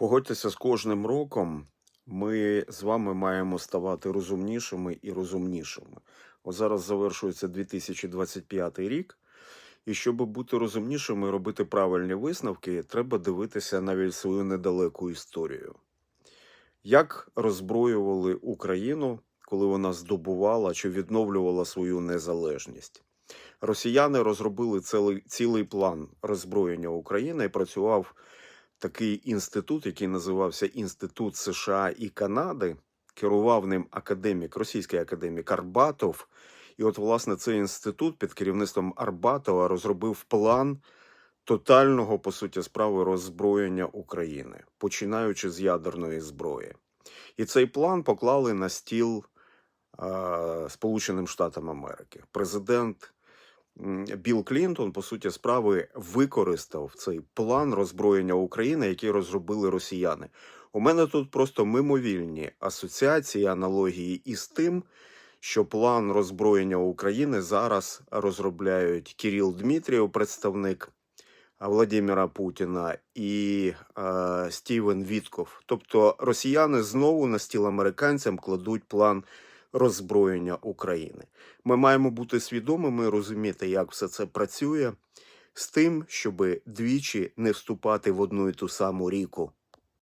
Погодьтеся, з кожним роком ми з вами маємо ставати розумнішими і розумнішими. Ось зараз завершується 2025 рік, і щоб бути розумнішими і робити правильні висновки, треба дивитися навіть свою недалеку історію. Як роззброювали Україну, коли вона здобувала чи відновлювала свою незалежність? Росіяни розробили цілий, цілий план роззброєння України і працював такий інститут, який називався Інститут США і Канади. Керував ним академік, російський академік Арбатов. І от, власне, цей інститут під керівництвом Арбатова розробив план тотального, по суті, справи роззброєння України, починаючи з ядерної зброї. І цей план поклали на стіл е, Сполученим Штатам Америки. Президент Білл Клінтон, по суті, справи використав цей план роззброєння України, який розробили росіяни. У мене тут просто мимовільні асоціації, аналогії із тим, що план роззброєння України зараз розробляють Кирил Дмитрієв, представник Владимира Путіна, і е, Стівен Вітков. Тобто росіяни знову на стіл американцям кладуть план роззброєння України. Ми маємо бути свідомими, розуміти, як все це працює, з тим, щоб двічі не вступати в одну і ту саму ріку.